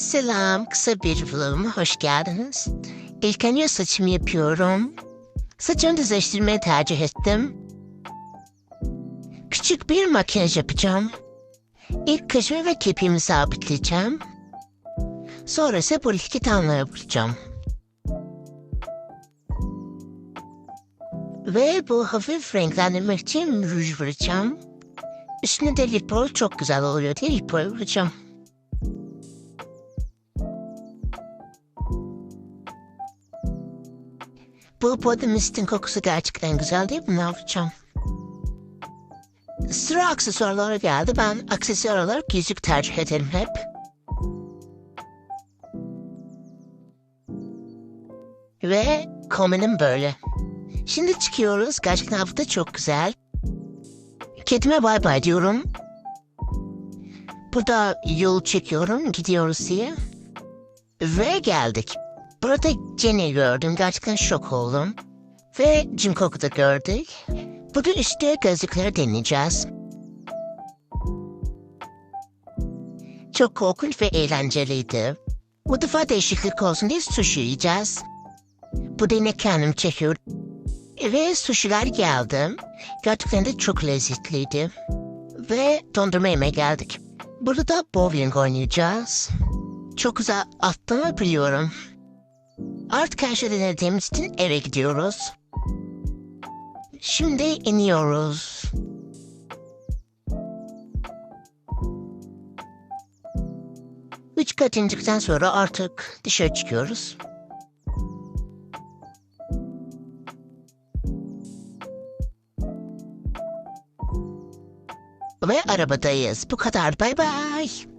Selam, kısa bir vloguma hoş geldiniz. İlk önce saçımı yapıyorum. Saçımı düzleştirmeyi tercih ettim. Küçük bir makyaj yapacağım. İlk kaşımı ve kirpiğimi sabitleyeceğim. Sonra ise iki tanla yapacağım. Ve bu hafif renklendirmek için ruj vuracağım. Üstüne de lip oil çok güzel oluyor diye lip oil vuracağım. Bu body mist'in kokusu gerçekten güzel değil mi? Yapacağım? Sıra aksesuarlara geldi. Ben aksesuar olarak yüzük tercih ederim hep. Ve kombinim böyle. Şimdi çıkıyoruz. Gerçekten hafta çok güzel. Kedime bay bay diyorum. Burada yol çekiyorum. Gidiyoruz diye. Ve geldik. Burada Jenny gördüm. Gerçekten şok oldum. Ve Jungkook'u da gördük. Bugün işte gözlükleri deneyeceğiz. Çok korkunç ve eğlenceliydi. Defa değişiklik olsun diye sushi yiyeceğiz. Bu da yine kendim çekiyorum. Ve sushiler geldi. Gerçekten de çok lezzetliydi. Ve dondurma yemeye geldik. Burada da bowling oynayacağız. Çok güzel attığımı biliyorum. Artık her şeyi denediğimiz için eve gidiyoruz. Şimdi iniyoruz. Üç kat indikten sonra artık dışarı çıkıyoruz. Ve arabadayız. Bu kadar. Bay bay.